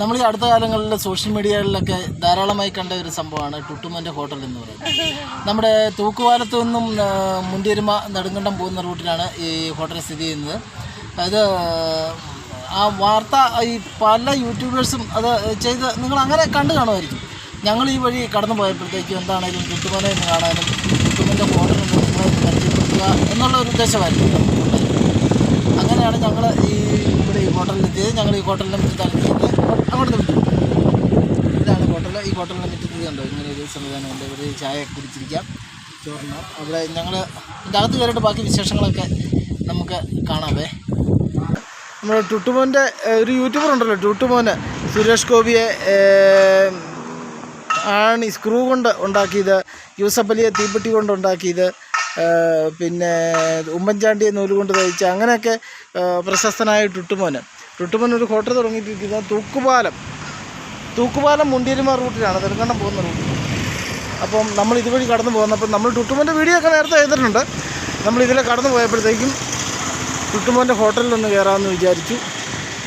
നമ്മൾ ഈ അടുത്ത കാലങ്ങളിൽ സോഷ്യൽ മീഡിയകളിലൊക്കെ ധാരാളമായി കണ്ട ഒരു സംഭവമാണ് ടുട്ടുമന്റെ ഹോട്ടൽ എന്ന് പറയുന്നത്. നമ്മുടെ തൂക്കുപാലത്തു നിന്നും ആ, മുണ്ടിയരുമ നെടുങ്കണ്ടം പോകുന്ന റൂട്ടിലാണ് ഈ ഹോട്ടൽ സ്ഥിതി ചെയ്യുന്നത്. അത് ആ വാർത്ത ഈ പല യൂട്യൂബേഴ്സും അത് ചെയ്ത് നിങ്ങൾ അങ്ങനെ കണ്ടു കാണുമായിരിക്കും. ഞങ്ങൾ ഈ വഴി കടന്നു പോയപ്പോഴത്തേക്കും എന്താണേലും ടുട്ടുമനെ എന്ന് കാണാനും ടുട്ടുമന്റെ ഹോട്ടൽ ഒന്ന് നിങ്ങളെ പരിചയപ്പെടുത്തുക എന്നുള്ള ഒരു ഉദ്ദേശമായിരുന്നു. അങ്ങനെയാണ് ഞങ്ങൾ ഈ ഇവിടെ ഈ ഹോട്ടലിൽ എത്തിയത് ഞങ്ങൾ ഈ ഹോട്ടലിന്റെ മുറ്റത്താണ് എത്തിയത് അങ്ങോട്ട് വിട്ടു ഇതാണ് ഹോട്ടൽ ഈ ഹോട്ടലിന്റെ മുറ്റത്ത് കണ്ടോ? ഇങ്ങനെ ഒരു സംവിധാനമുണ്ട്. ഇവിടെ ചായ കുടിച്ചിരിക്കാം. ചോറിന്. അവിടെ ഞങ്ങൾ ഇതിന്റെ അകത്ത് കയറിയിട്ട് ബാക്കി വിശേഷങ്ങളൊക്കെ നമുക്ക് കാണാവേ. നമ്മുടെ ടുട്ടുമോന്റെ ഒരു യൂട്യൂബർ ഉണ്ടല്ലോ ടുട്ടുമോന്. സുരേഷ് ഗോപിയെ ആണ് ഈ സ്ക്രൂ കൊണ്ട് ഉണ്ടാക്കിയത് യൂസഫ് അലിയെ തീപ്പെട്ടി കൊണ്ട് ഉണ്ടാക്കിയത്. പിന്നെ ഉമ്മൻചാണ്ടിയെ നൂൽ കൊണ്ട് തയ്ച്ച് അങ്ങനെയൊക്കെ പ്രശസ്തനായ ടുട്ടുമോന്. ടുട്ടുമോൻ ഒരു ഹോട്ടൽ തുടങ്ങിയിട്ടിരിക്കുന്നത് തൂക്കുപാലം. തൂക്കുപാലം മുണ്ടിയരുമാർ റൂട്ടിലാണ്. നെടുങ്കണ്ടം പോകുന്ന റൂട്ട്. അപ്പം നമ്മൾ ഇതുവഴി കടന്നു പോകുന്നപ്പോൾ നമ്മൾ ടുട്ടുമോന്റെ വീഡിയോ ഒക്കെ നേരത്തെ ചെയ്തിട്ടുണ്ട്. നമ്മൾ ഇതിലെ കടന്നു പോയപ്പോഴത്തേക്കും ടുട്ടുമോന്റെ ഹോട്ടലിൽ ഒന്ന് കയറാമെന്ന് വിചാരിച്ചു.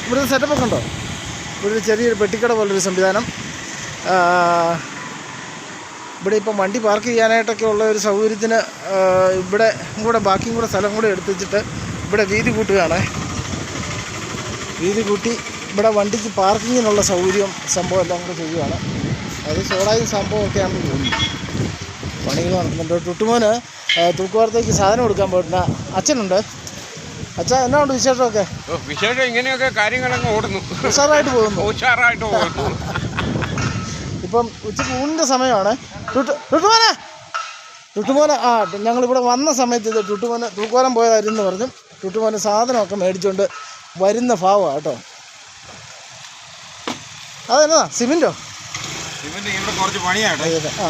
ഇവിടുത്തെ സെറ്റപ്പൊക്കെ ഉണ്ടോ? ഇവിടെ ചെറിയൊരു പെട്ടിക്കട പോലൊരു സംവിധാനം. ഇവിടെ ഇപ്പം വണ്ടി പാർക്ക് ചെയ്യാനായിട്ടൊക്കെ ഉള്ള ഒരു സൗകര്യത്തിന് ഇവിടെ കൂടെ ബാക്കിയും കൂടെ സ്ഥലം കൂടെ എടുത്ത് വെച്ചിട്ട് ഇവിടെ വീതി കൂട്ടുകയാണ്. വീതി കൂട്ടി ഇവിടെ വണ്ടിക്ക് പാർക്കിങ്ങിനുള്ള സൗകര്യം സംഭവം എല്ലാം കൂടെ ചെയ്യുകയാണ്. അത് സോളായും സംഭവമൊക്കെയാണെന്ന് തോന്നുന്നു. പണികൾ നടക്കുന്നുണ്ട്. ടുട്ടുമോന് തൂക്കുവാർത്തേക്ക് തൂക്കുവാരത്തേക്ക് സാധനം കൊടുക്കാൻ പോയിട്ടുണ്ട്. അച്ഛനുണ്ട്. അച്ഛാ എന്നാ ഉണ്ട് വിശേഷമൊക്കെ വിശേഷം ഇങ്ങനെയൊക്കെ കാര്യങ്ങളങ്ങ് ഓടുന്നു. ഉഷാറായിട്ട് പോകുന്നു. ഉഷാറായിട്ട് ഓടുന്നു ഇപ്പം ഉച്ചയ്ക്ക് ഊണിന്റെ സമയമാണ്. ടുട്ടു ടുട്ടുമോനെ? ടുട്ടുമോനെ ആ ഞങ്ങളിവിടെ വന്ന സമയത്ത് ഇത് ടുട്ടുമോനെ തൂക്കോലം പോയതായിരുന്നു എന്ന് പറഞ്ഞു. ടുട്ടുമോനെ സാധനമൊക്കെ മേടിച്ചുകൊണ്ട് വരുന്ന ഭാവമാണ് കേട്ടോ. അതെന്നതാ സിമെന്റോ ആ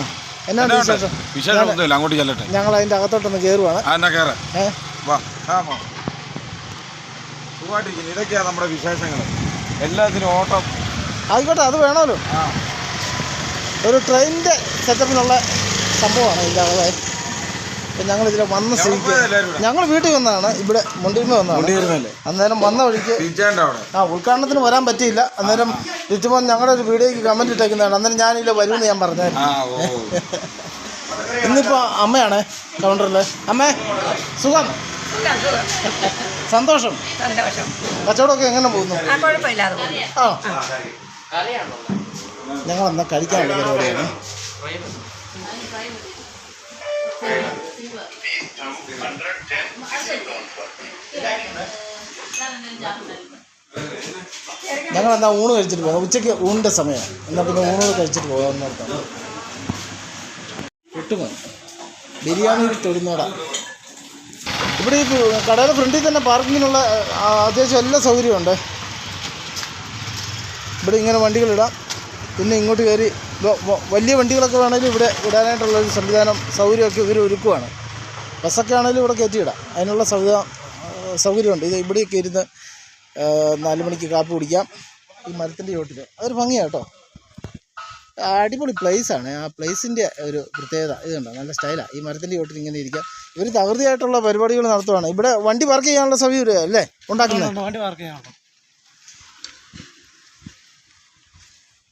വിശേഷം? അങ്ങോട്ട് ചെല്ലട്ടെ. ഞങ്ങൾ അതിന്റെ അകത്തോട്ടൊന്ന് കയറുവാണ് ഇതൊക്കെയാ ഇതൊക്കെയാണ് നമ്മുടെ വിശേഷങ്ങൾ എല്ലാത്തിനും ഓട്ടം. ആയിക്കോട്ടെ അത് വേണമല്ലോ. ആ. ഒരു ട്രെയിനിന്റെ സെറ്റപ്പിലുള്ള സംഭവമാണ് ഇതിന്റെ അകത്തെ അപ്പം ഞങ്ങളിതിൽ വന്ന സ്ഥിതിക്ക് ഞങ്ങൾ വീട്ടിൽ വന്നതാണ് ഇവിടെ മുണ്ടിരുമ വന്നതാണ്. അന്നേരം വന്ന വഴിക്ക് ആ ഉദ്ഘാടനത്തിന് വരാൻ പറ്റിയില്ല. അന്നേരം ഋതുമോൻ ഞങ്ങളുടെ ഒരു വീഡിയോയ്ക്ക് കമന്റ് ഇട്ടേക്കുന്നതാണ്. അന്നേരം ഞാനില്ല വരുമെന്ന് ഞാൻ പറഞ്ഞായിരുന്നു. ആ ഓ. ഇന്നിപ്പോൾ അമ്മയാണ് കൗണ്ടറിൽ അമ്മേ സുഖം? സന്തോഷം? സന്തോഷം. കച്ചവടമൊക്കെ എങ്ങനെ പോകുന്നു? ആ കുഴപ്പമില്ലാതെ പോകുന്നു. ആ. ഞങ്ങൾ അന്ന് കഴിക്കാനുള്ള പരിപാടിയാണ് ഞങ്ങൾ എന്നാ ഊണ് കഴിച്ചിട്ട് പോകാം. ഉച്ചയ്ക്ക് ഊണിന്റെ സമയമാണ് എന്നാൽ പിന്നെ ഊണ് കഴിച്ചിട്ട് പോകാമെന്ന് ഓർത്താണ് കിട്ടുമോ ബിരിയാണി തൊഴുന്നോടാ ഇവിടെ ഈ കടയുടെ ഫ്രണ്ടിൽ തന്നെ പാർക്കിങ്ങിനുള്ള അത്യാവശ്യം എല്ലാ സൗകര്യമുണ്ട് ഇവിടെ ഇങ്ങനെ വണ്ടികളിടാം പിന്നെ ഇങ്ങോട്ട് കയറി വലിയ വണ്ടികളൊക്കെ വേണമെങ്കിലും ഇവിടെ ഇടാനായിട്ടുള്ളൊരു സംവിധാനം സൗകര്യമൊക്കെ ഇവർ ഒരുക്കുവാണ്. ബസ്സൊക്കെ ആണെങ്കിലും ഇവിടെ കയറ്റിയിടാം അതിനുള്ള സൗകര്യ സൗകര്യമുണ്ട്. ഇത് ഇവിടെയൊക്കെ ഇരുന്ന് നാല് മണിക്ക് കാപ്പി കുടിക്കാം. ഈ മരത്തിന്റെ ചോട്ടിൽ. അതൊരു ഭംഗിയാണ് കേട്ടോ. അടിപൊളി ആണ്. ആ പ്ലേസിന്റെ ഒരു പ്രത്യേകത ഇതുണ്ട് നല്ല സ്റ്റൈലാണ് ഈ മരത്തിന്റെ ചോട്ടിൽ ഇങ്ങനെ ഇരിക്കാം. ഇവർ തകൃതിയായിട്ടുള്ള പരിപാടികൾ നടത്തുവാണ്. ഇവിടെ വണ്ടി പാർക്ക് ചെയ്യാനുള്ള സൗകര്യം അല്ലേ ഉണ്ടാക്കുന്നത് വണ്ടി പാർക്ക് ചെയ്യാനുള്ളൂ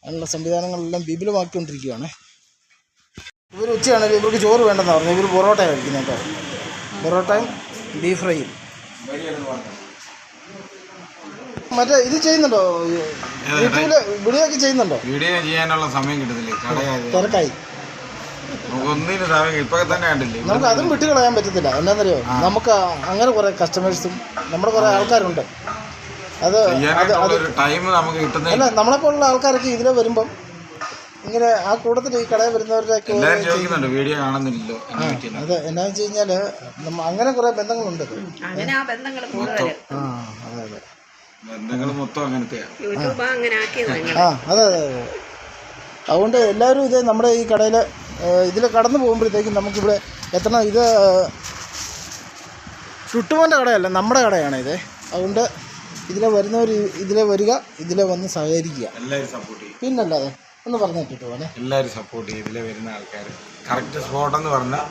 അതിനുള്ള സംവിധാനങ്ങളെല്ലാം വിപുലമാക്കിക്കൊണ്ടിരിക്കുകയാണ്. ഇവർ ഉച്ചയാണെങ്കിൽ ഇവർക്ക് ചോറ് വേണ്ടെന്ന് പറഞ്ഞു ഇവർ പൊറോട്ട കഴിക്കുന്നത് കേട്ടോ. പൊറോട്ടയും ബീഫ് ഫ്രൈയും മറ്റേ ഇത് ചെയ്യുന്നുണ്ടോ? യൂട്യൂബിൽ വീഡിയോ ഒക്കെ ചെയ്യുന്നുണ്ടോ? വീഡിയോ ചെയ്യാനുള്ള സമയം കടയായത് തിരക്കായി. നമുക്ക് ഒന്നിനും സമയം ഇപ്പൊ തന്നെ കണ്ടില്ലേ? നമുക്ക് അതും വിട്ട് കളയാൻ പറ്റത്തില്ല. എന്താണെന്നറിയോ? നമുക്ക് അങ്ങനെ കുറെ കസ്റ്റമേഴ്സും നമ്മുടെ കുറെ ആൾക്കാരുണ്ട്. അത് അത് അത് ടൈം നമുക്ക് കിട്ടുന്നില്ല അല്ല നമ്മളെപ്പോലുള്ള ആൾക്കാരൊക്കെ ഇതിലെ വരുമ്പം ഇങ്ങനെ ആ കൂട്ടത്തിൽ ഈ കടയിൽ വരുന്നവരുടെ അതെ എന്നാ വീഡിയോ കാണുന്നില്ലല്ലോ എന്ന് അത് വെച്ച് കഴിഞ്ഞാൽ നമ്മ അങ്ങനെ കുറെ ബന്ധങ്ങളുണ്ട്. അങ്ങനെ ആ ബന്ധങ്ങൾ ആ അതെ അതെ. മൊത്തം ആ അതെ അതെ അതെ. അതുകൊണ്ട് എല്ലാവരും ഇത് നമ്മുടെ ഈ കടയിൽ ഇതിൽ കടന്നു പോകുമ്പോഴത്തേക്കും നമുക്കിവിടെ എത്ര ഇത് ചുട്ടുമോന്റെ കടയല്ല നമ്മുടെ കടയാണ് ഇത്. അതുകൊണ്ട് ഇതിലെ വരുന്നവർ ഇതിലെ വരിക ഇതിലെ വന്ന് സഹകരിക്കുക. എല്ലാവരും സപ്പോർട്ട് ചെയ്യും. പിന്നല്ലാതെ ഒന്ന് പറഞ്ഞു പോലെ എല്ലാവരും സപ്പോർട്ട് ചെയ്യും. ഇതിലെ വരുന്ന ആൾക്കാർ കറക്റ്റ് സ്പോട്ട് എന്ന് പറഞ്ഞാൽ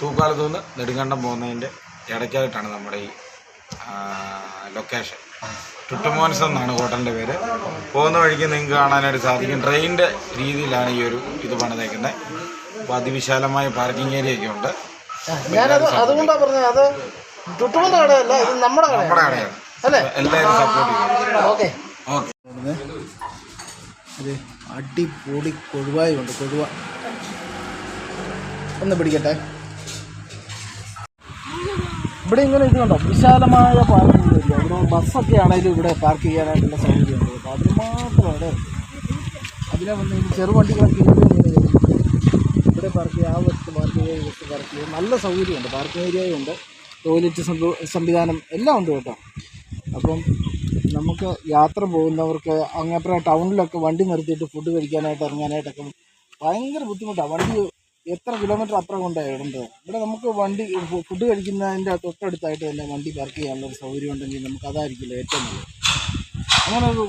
തൂക്കാലത്ത് നിന്ന് നെടുങ്കണ്ടം പോകുന്നതിന്റെ ഇടയ്ക്കായിട്ടാണ് നമ്മുടെ ഈ ലൊക്കേഷൻ ടുട്ടുമോൻസ് എന്നാണ് ഹോട്ടലിന്റെ പേര്. പോകുന്ന വഴിക്ക് നിങ്ങൾക്ക് കാണാനായിട്ട് സാധിക്കും. ട്രെയിനിന്റെ രീതിയിലാണ് ഈ ഒരു ഇത് പണിതേക്കുന്നത് അപ്പോൾ അതിവിശാലമായ പാർക്കിംഗ് ഏരിയ ഒക്കെ ഉണ്ട്. ഞാനത് അതുകൊണ്ടാണ് പറഞ്ഞത്. അത് ടുട്ടുമോന്റെ കടയല്ല ഇത് നമ്മുടെ കടയാണ്. അല്ലേ? എല്ലാവരും സപ്പോർട്ട് ചെയ്യും. ഓക്കെ. അടിപൊളി കൊഴുവായ ഉണ്ട് കൊഴുവ. ഒന്ന് പിടിക്കട്ടെ. ഇവിടെ ഇങ്ങനെ ഇത് കണ്ടോ? വിശാലമായ പാർക്കിംഗ് ഏരിയ ഇവിടെ ബസ്സൊക്കെ ആണെങ്കിലും ഇവിടെ പാർക്ക് ചെയ്യാനായിട്ടുള്ള സൗകര്യമുണ്ട് അപ്പോൾ അതിന് മാത്രമാണ്. അതിനെ വന്ന് ചെറുവണ്ടികളൊക്കെ ഇവിടെ ഇങ്ങനെ ഇവിടെ പാർക്ക് ചെയ്യുക ആ വശത്ത് പാർക്ക് ചെയ്യുക ഈ വശത്ത് പാർക്ക് ചെയ്യുക നല്ല സൗകര്യമുണ്ട്. പാർക്കിംഗ് ഏരിയയുണ്ട് ടോയ്ലറ്റ് സംവിധാനം എല്ലാം ഉണ്ട് കേട്ടോ. അപ്പം നമുക്ക് യാത്ര പോകുന്നവർക്ക് അങ്ങനെ ടൗണിലൊക്കെ വണ്ടി നിർത്തിയിട്ട് ഫുഡ് കഴിക്കാനായിട്ട് ഇറങ്ങാനായിട്ടൊക്കെ ഭയങ്കര ബുദ്ധിമുട്ടാണ് വണ്ടി എത്ര കിലോമീറ്റർ അപ്പുറം കൊണ്ടാണ് ഇടേണ്ടത് ഇവിടെ നമുക്ക് വണ്ടി ഫുഡ് കഴിക്കുന്നതിന്റെ തൊട്ടടുത്തായിട്ട് തന്നെ വണ്ടി പാർക്ക് ചെയ്യാനുള്ളൊരു സൗകര്യം ഉണ്ടെങ്കിൽ നമുക്ക് അതായിരിക്കില്ല ഏറ്റവും നല്ലത്. അങ്ങനെ ഒരു